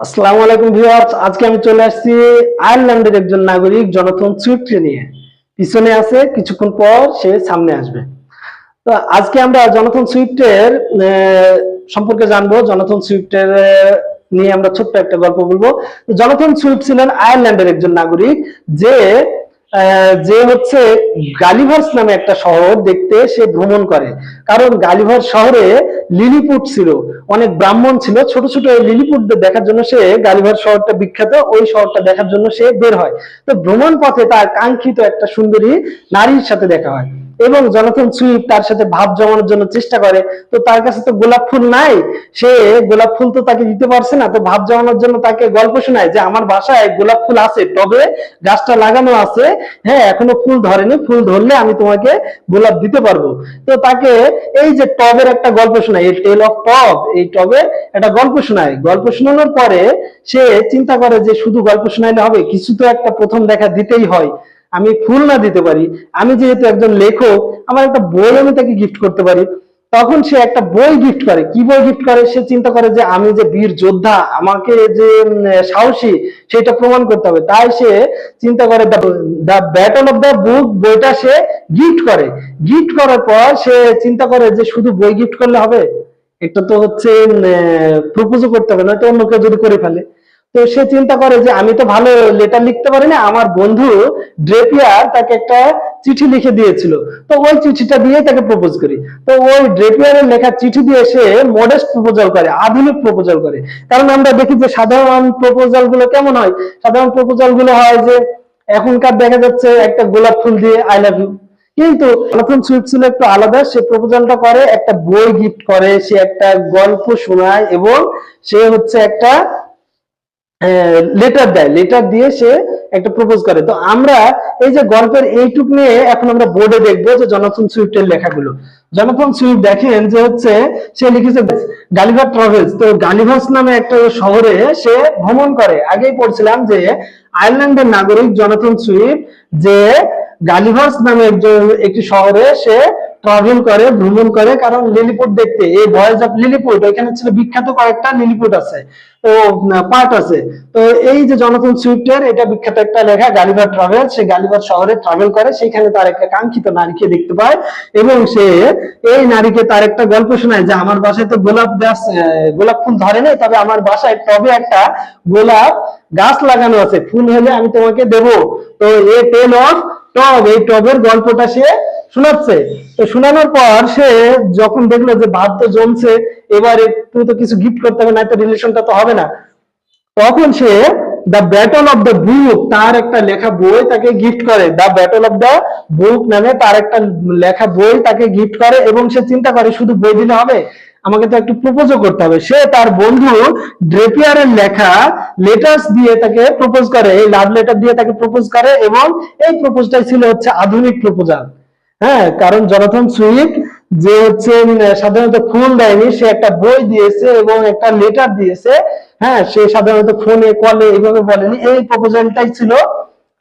আসসালামু আলাইকুম ভিউয়ার্স, আজকে আমি চলে আসছি আয়ারল্যান্ডের একজন নাগরিক জনথন সুইফটকে নিয়ে। পিছনে আছে, কিছুক্ষণ পর সে সামনে আসবে। তো আজকে আমরা জনথন সুইফটের সম্পর্কে জানব। জনথন সুইফটের নিয়ে আমরা ছোট্ট একটা গল্প বলব। জনথন সুইফট ছিলেন আয়ারল্যান্ডের একজন নাগরিক যে যে হচ্ছে গালিভার্স নামে একটা শহর দেখতে সে ভ্রমণ করে। কারণ গালিভার শহরে লিলিপুট ছিল। অনেক ব্রাহ্মণ ছিল। ছোট ছোট এই লিলিপুটদের দেখার জন্য সে গালিভার শহরটা বিখ্যাত। ওই শহরটা দেখার জন্য সে বের হয়। তো ভ্রমণ পথে তার কাঙ্ক্ষিত একটা সুন্দরী নারীর সাথে দেখা হয়। এবং জনথন সুইফট তার সাথে ভাব জমানোর জন্য চেষ্টা করে, তো তার কাছে তো গোলাপ ফুল নাই। সে গোলাপ ফুল তো তাকে দিতে পারছে না, তো ভাব জমানোর জন্য তাকে গল্প শোনায় যে আমার বাসায় গোলাপ ফুল আছে, তবে গাছটা লাগানো আছে। হ্যাঁ এখনও ফুল ধরেনি, ফুল ধরলে আমি তোমাকে গোলাপ দিতে পারব। তো তাকে এই যে টবের একটা গল্প শোনায়, এই টেল অফ টব, এই টবে একটা গল্প শোনায়। গল্প শোনানোর পরে সে চিন্তা করে যে শুধু গল্প শোনাইলে হবে, কিছু তো একটা প্রথম দেখা দিতেই হয়। আমি ফুল না দিতে পারি। আমি যেহেতু একজন লেখক, আমার একটা বই আমি তাকে গিফট করতে পারি। তখন সে একটা বই গিফট করে। কি বই গিফট করে? সে চিন্তা করে যে আমি যে বীর যোদ্ধা, আমাকে যে সাহসী, সেটা প্রমাণ করতে হবে। তাই সে চিন্তা করে the battle of the book বইটা সে গিফট করে। গিফট করার পর সে চিন্তা করে যে শুধু বই গিফট করলে হবে? এটা তো হচ্ছে প্রপোজও করতে হবে না নয়তো অন্য কেউ যদি করে ফেলে। তো সে চিন্তা করে যে আমি তো ভালো লেটার লিখতে পারি না, আমার বন্ধু ড্রেপিয়ার তাকে একটা চিঠি লিখে দিয়েছিল। তো ওই চিঠিটা দিয়ে তাকে প্রপোজ করি। তো ওই ড্রেপিয়ারের লেখা চিঠি দিয়ে সে মডেস্ট প্রপোজাল করে, আধুনিক প্রপোজাল করে। কারণ আমরা দেখি যে সাধারণ প্রপোজালগুলো কেমন হয়? সাধারণ প্রপোজালগুলো হয় যে এখনকার দেখা যাচ্ছে একটা গোলাপ ফুল দিয়ে আই লাভ ইউ কিন্তু নতুন সুইট ছিল একটু আলাদা, সে প্রপোজালটা করে, একটা বই গিফট করে, সে একটা গল্প শোনায় এবং সে হচ্ছে একটা লেটার দেয়। লেটার দিয়ে সে একটা প্রপোজ করে। তো আমরা এই যে গল্পের এইটুক নিয়ে এখন আমরা বোর্ডে দেখব যে সুইফটের লেখাগুলো। জনাথন সুইফট দেখেন যে হচ্ছে সে লিখেছে, গালিভার ট্রাভেলস। তো গালিভার্স নামে একটা শহরে সে ভ্রমণ করে। আগেই পড়ছিলাম যে আয়ারল্যান্ডের নাগরিক জনাথন সুইফট যে গালিভার্স নামে একজন, একটি শহরে সে ট্রাভেল করে, ভ্রমণ করে, কারণ লিলিপুট দেখতে, এই ভয়েস অফ লিলিপুট এখানে ছিল বিখ্যাত কয়েকটা লিলিপুট আছে তো পার্ট আছে। তো এই যে জনথন সুইফটের এটা বিখ্যাত একটা লেখা গালিভার ট্রাভেল সে গালিভার শহরে ট্রাভেল করে, সেখানে তার একটা কাঙ্ক্ষিত নারীকে দেখতে পায়, এবং সে এই নারীকে তার একটা গল্প শোনায় যে, আমার বাসায় তো গোলাপ গাছ গোলাপ ফুল ধরে নেই, তবে আমার বাসায় টবে একটা গোলাপ গাছ লাগানো আছে, ফুল হলে আমি তোমাকে দেব। তো এ টেল অফ টব, এই টবের গল্পটা সে শোনাচ্ছে। শোনানোর পর সে যখন দেখল যে ভাত তো জমছে, এবার একটু তো কিছু গিফট করতে হবে না তো রিলেশনটা তো হবে না। তখন সে the battle of the book তার একটা লেখা বই তাকে গিফট করে। The battle of the book নামে তার একটা লেখা বই তাকে গিফট করে এবং সে চিন্তা করে, শুধু বই দিলে হবে? আমাকে তো একটু প্রপোজও করতে হবে। সে তার বন্ধু ড্রেপিয়ারের লেখা লেটার্স দিয়ে তাকে প্রপোজ করে, এই লাভ লেটার দিয়ে তাকে প্রপোজ করে এবং এই প্রপোজটাই ছিল হচ্ছে আধুনিক প্রপোজাল হ্যাঁ কারণ জনাথন সুইফট যে হচ্ছে সাধারণত ফুল দেয়নি, সে একটা বই দিয়েছে এবং একটা লেটার দিয়েছে। হ্যাঁ সে সাধারণত ফোনে কলে এইভাবে বলেনি। এই প্রপোজালটাই ছিল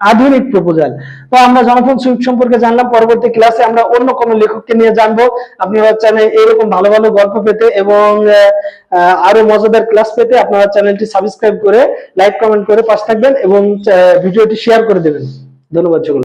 আধুনিক প্রপোজাল তো আমরা জনাথন সুইফট সম্পর্কে জানলাম, পরবর্তী ক্লাসে আমরা অন্য কোনো লেখককে নিয়ে জানব। আপনারা চ্যানেল এরকম ভালো ভালো গল্প পেতে এবং আরও মজাদার ক্লাস পেতে আপনারা চ্যানেলটি সাবস্ক্রাইব করে লাইক কমেন্ট করে পাশে থাকবেন এবং ভিডিওটি শেয়ার করে দেবেন। ধন্যবাদ সকলকে।